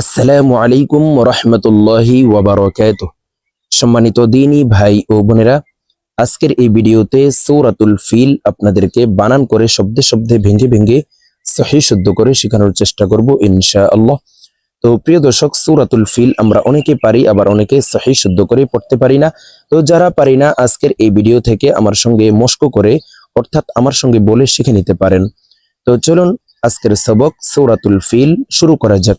আসসালামু আলাইকুম রহমতুল্লাহি ওয়াবারকাত সম্মানিত দিনী ভাই ও বোনেরা, আজকের এই ভিডিওতে সৌরাতুল ফিল আপনাদেরকে বানান করে শব্দে শব্দে ভেঙে ভেঙে সহি শুদ্ধ করে শেখানোর চেষ্টা করব ইনশা আল্লাহ তো প্রিয় দর্শক, সৌরাতুল ফিল আমরা অনেকে পারি, আবার অনেকে সহি শুদ্ধ করে পড়তে পারি না। তো যারা পারি না, আজকের এই ভিডিও থেকে আমার সঙ্গে মস্ক করে, অর্থাৎ আমার সঙ্গে বলে শিখে নিতে পারেন। তো চলুন, আজকের সবক সৌরাতুল ফিল শুরু করা যাক।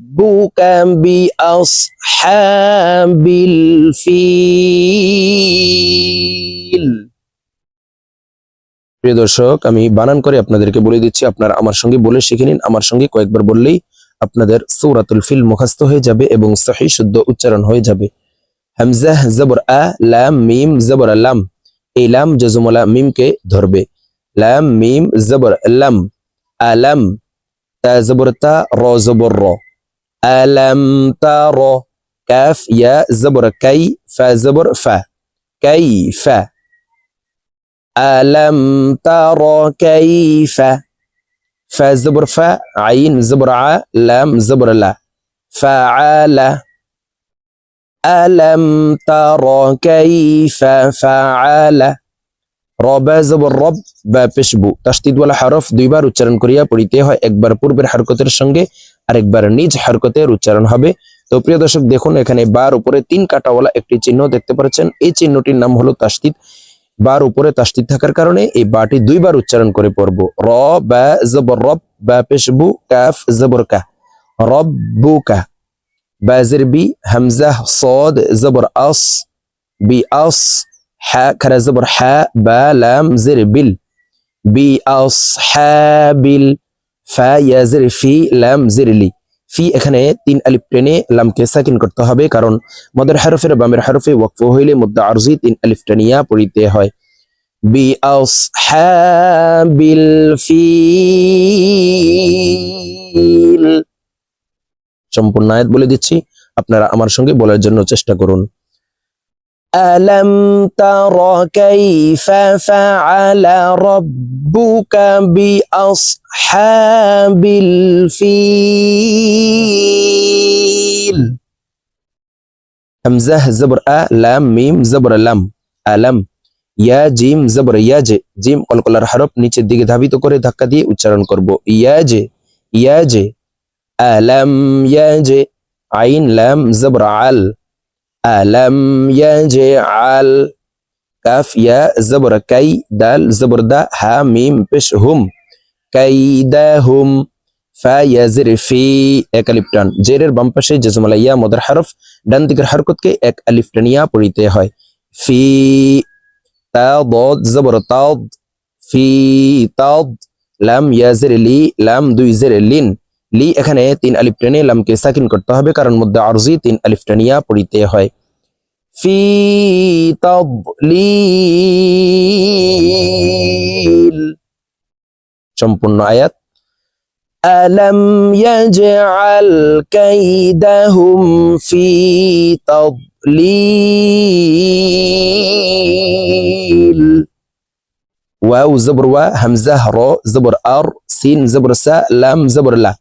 ربك بأصحاب الفيل প্রিয় দর্শক আমি বানান করে আপনাদেরকে বলে দিচ্ছি আপনারা আমার সঙ্গে বলে শিখে নিন আমার সঙ্গে কয়েকবার বললেই আপনাদের সৌরাতুল ফিল মুখস্থ হয়ে যাবে এবং সহি শুদ্ধ উচ্চারণ হয়ে যাবে হামজাহ জবর আ লাম মিম জবর লাম এই লাম জজমলা মিমকে ধরবে লাম মিম জবর লাম আলাম তা জবর তা র জবর র র কাফ ইয়া জবর কাই ফা জবর ফা কাই ফা আলাম তা র কাইফা ফা জবর ফা আইন জবর আ লাম জবর লা ফাআলা আলাম তার কাইফা রবা জবর রব বা পেশবু তাসদিদওয়ালা হরফ দুইবার উচ্চারণ করিয়া পড়িতে হয়। একবার পূর্বের হরকতের সঙ্গে আরেকবার নিজ হরকতের উচ্চারণ হবে। তো প্রিয় দর্শক, দেখুন, এখানে বার উপরে তিন কাটাওয়ালা একটি চিহ্ন দেখতে পাচ্ছেন। এই চিহ্নটির নাম হলো তাস্তিত বার উপরে তাস্তিত থাকার কারণে এই বাটি দুইবার উচ্চারণ করে পড়ব। র, বা জবর রব, বা পেশবু, কাফ জবর কা। রব, বু, কা। বি, হামজা, সদ জবর আস। বি, আস হ্যা খারা জবর হ্যা বা, লাম, জের, বিল। বি, আস হ্যা বিল। ফা ইয়াজের ফি লাম জেরলি ফি এখানে তিন আলিফ টেনে লামকে সাকিন করতে হবে, কারণ মদের হারফের বামের হারফে ওয়াকফ হইলে মুদ্দা আরজি তিন আলিফ টেনিয়া পড়িতে হয়। বি আসহাবিল ফিল। সম্পূর্ণ আয়াত বলে দিচ্ছি, আপনারা আমার সঙ্গে বলার জন্য চেষ্টা করুন। ألم تر كيف فعل ربك بأصحاب الفيل همزة زبر أ لام ميم زبر لام ألم ইয়া জিম জবর ইয়া জে জিম কলকলার হরফ নিচের দিকে ধাবিত করে ধাক্কা দিয়ে উচ্চারণ করব ইয়া জে ইয়া জে আলাম ইয়া জে আইন লাম জবর আল আলম ইয়াজআল কাফ ইয়া জবর কাই দাল জবর দা হা মিম পেশ হুম কাইদাহুম ফা ইয়াজির ফি এক আলিফ জেরের বাম পাশে জেজমালা মদার হরফ ডান দিকের হরকতকে এক আলিফ পড়িতে হয় ফি তাদ জবর তাদ ফি তাদ লাম ইয়াজির লি লাম দুই জের লিন লি এখানে তিন আলিফ টেনে লামকে সাকিন করতে হবে কারণ মধ্যে আরজি তিন আলিফ টেনিয়া পড়িতে হয় ফি তাদলিল সম্পূর্ণ আয়াত ألم يجعل كيدهم في تضليل واو زبر و همزة رو زبر أر سين زبر سا لام زبر لا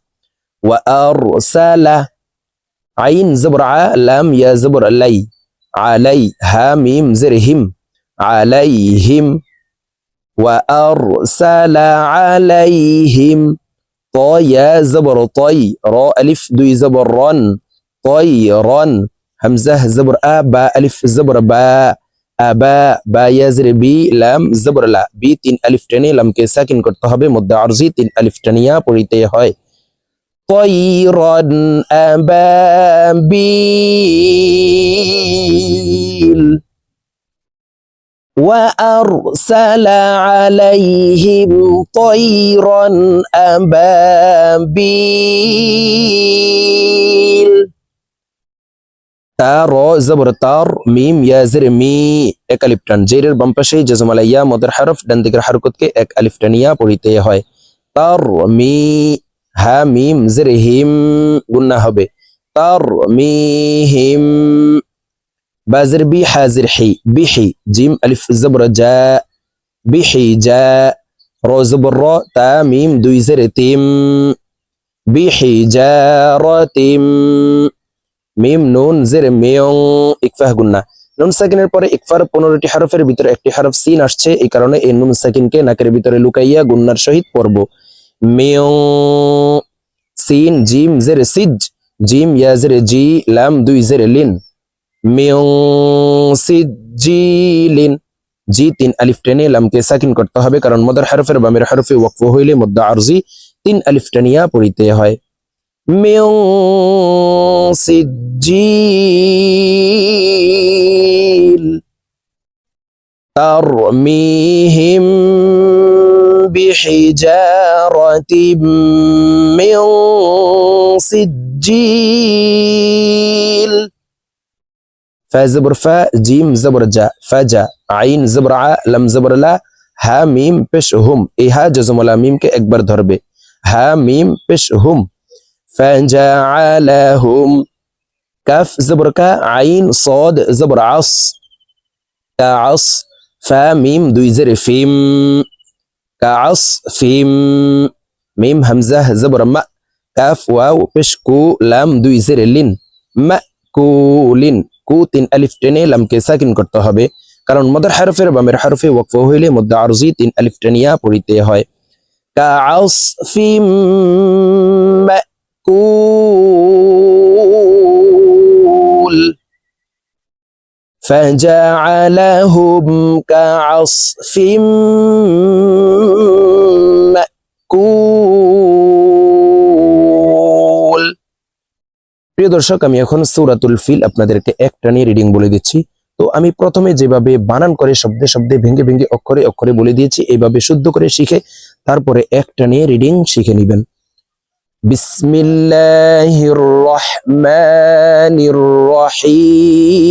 وأرسل عين زبر ع لام يا زبر لي علي ها ميم زرهم عليهم وأرسل عليهم طا يا زبر طي را ألف دوي زبر رن طيرا همزة زبر أ با ألف زبر با أبا با يزر بي لام زبر لا বি তিন আলিফ টেনে লামকে সাকিন করতে হবে মধ্যে আরজি তিন আলিফ টেনিয়া পড়িতে হয় طيرا أبابيل وأرسل عليهم طيرا أبابيل তা র জবর তার মিম ইয়া জের মি এক আলিফ টান জেরের বাম পাশে জজমালা ইয়া মদের হরফ ডান দিকের হরকতকে এক আলিফ টানিয়া পড়িতে হয় তার মি হা মিম জের হিম গুন্না হবে। তার মি বাজের বি হাজির হি বিহি জিম, আলিফ, জবর, জা বিহি জা, র, জবর, র, তা, মিম, দুই, জের, তিম বিহি জা, র, তিম, মিম, নুন, জের, মেয়ং, ইকফাহ গুন্না নুন সাকিনের পরে ইকফার পনেরোটি হরফের ভিতরে একটি হরফ সিন আসছে, এই কারণে এই নুন সাকিনকে নাকের ভিতরে লুকাইয়া গুন্নার সহিত পড়ব। মিউ সিন, জিম জের সিজ, জিম ইয়া জের জি, লাম দুই জের লিন। মিউ সিজ, জি, লিন। জি তিন আলিফ টেনে লামকে সাকিন করতে হবে, কারণ মদার হরফের বামের হরফে ওয়াকফ হইলে মুদ্দা আরজি তিন আলিফ টেনিয়া পড়িতে হয়। মিউ সিজিল তারমি بحجارة من سجيل فا زبر فا جيم زبر جا فجا عين زبر ع لم زبر لا হা মিম পেশ হুম এই হা জজমলা মিমকে একবার ধরবে হা মিম পেশ হুম فجعلهم كف زبر كا عين صاد زبر عص كعص فا ميم دوي زر فيم كعص فيم ميم همزة زبر ما كاف واو بش كو لام দুই জের লিন মা কুলিন কু তিন আলিফ টেনে লামকে সাকিন করতে হবে কারণ মদার হরফের বামের হরফে ওয়াকফ হইলে মধ্যে আরজি তিন আলিফ টেনিয়া পড়িতে হয় কাআসফিম মাকুল فجعلهم كعصف কুল। প্রিয় দর্শক, আমি এখন সুরাতুল ফিল আপনাদেরকে একটা নিয়ে রিডিং বলে দিচ্ছি। তো আমি প্রথমে যেভাবে বানান করে শব্দে শব্দে ভেঙে ভেঙে, অক্ষরে অক্ষরে বলে দিয়েছি, এইভাবে শুদ্ধ করে শিখে তারপরে একটা নিয়ে রিডিং শিখে নেবেন। বিসমিল্লাহির রহমানির রহিম।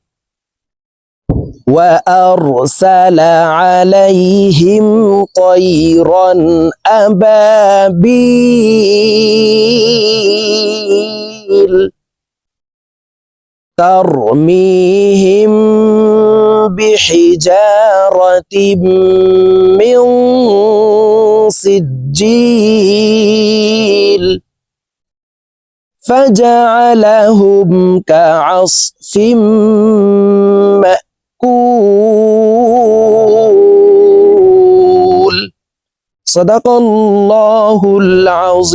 وأرسل عليهم طيرا أبابيل ترميهم بحجارة من سجيل فجعلهم كعصف مأكول صدق الله العظيم.